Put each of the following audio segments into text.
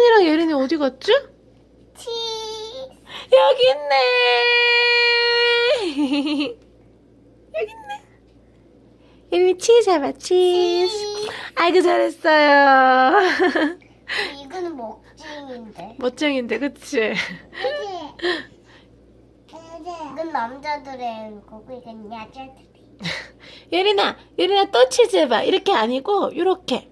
한이랑 예린이 어디 갔지? 치즈. 여기 있네. 여기 있네. 예린이 치즈 해봐, 치즈. 아이고, 잘했어요. 이거는 먹징인데. 멋쟁인데, 그치? 이건 남자들의 거고 이건 여자들이. 예린아, 예린아 또 치즈 해봐. 이렇게 아니고, 요렇게.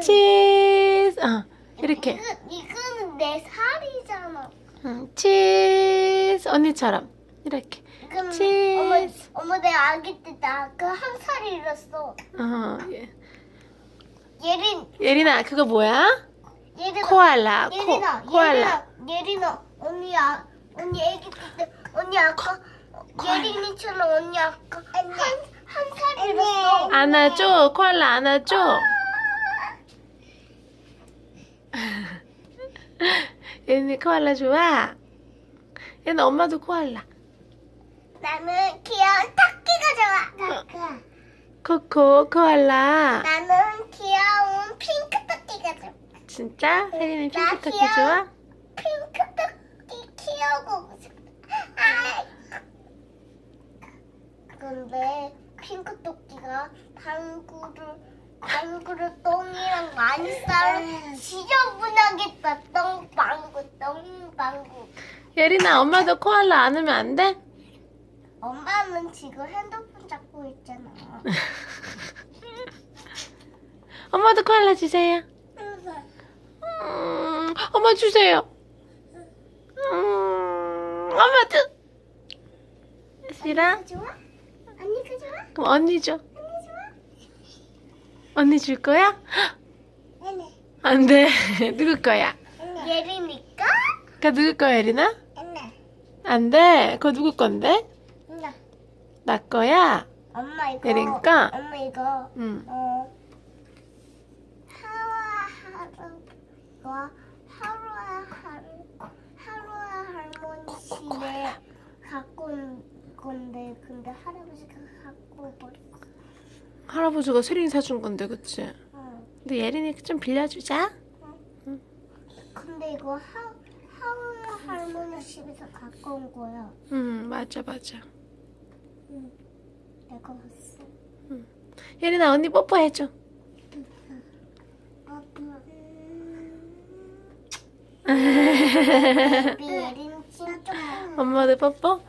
치즈. 어, 이렇게. 이거 이거는 내 살이잖아. 응, 치즈. 언니처럼. 이렇게. 이거는 치즈. 어머 어머 내 아기 때 나 그 한 살이 잃었어. 어, 예. 예린 예린아, 그거 뭐야? 예린아 코알라. 코, 예린아 코알라. 예린아 예린아 언니 아 언니 아기 때 언니 아까 예린이처럼 언니 아까 한 한 살이 잃었어. 안아줘. 코알라 안아줘. 예린이 코알라 좋아? 얘는 엄마도 코알라. 나는 귀여운 토끼가 좋아. 코코, 코알라. 나는 귀여운 핑크 토끼가 좋아. 진짜? 혜린이 나 핑크 토끼 귀여워. 좋아? 핑크 토끼 키우고 싶다. 아. 근데 핑크 토끼가 방구를 방구를 똥이랑 많이 싸면 지저분하겠다. 똥방구 똥방구. 예린아, 엄마도 코알라 안으면 안 돼? 엄마는 지금 핸드폰 잡고 있잖아. 엄마도 코알라 주세요. 음, 엄마 주세요. 음, 엄마 도. 싫어? 좋아? 언니가 좋아? 그럼 언니 줘. 언니 줄 거야? 네네. 안 돼. 누구 거야? 예리니까? 그거 누구 거야, 예린아? 안 돼. 그거 누구 건데? 네. 나 거야? 엄마 이거. 예린이가? 엄마 이거. 응. 어. 하루. 이거 하루와 하루. 하루와 할머니 집에 갖고 온 건데 근데 할아버지가 갖고 버렸어. 할아버지가 세린이 사준 건데, 그치? 응. 근데 예린이 좀 빌려주자. 근데 이거 하 하루와 할머니 집에서 갖고 온 거야. 응, 맞아, 맞아. 내가 봤어. 예린아, 언니 뽀뽀해줘. 엄마도 뽀뽀?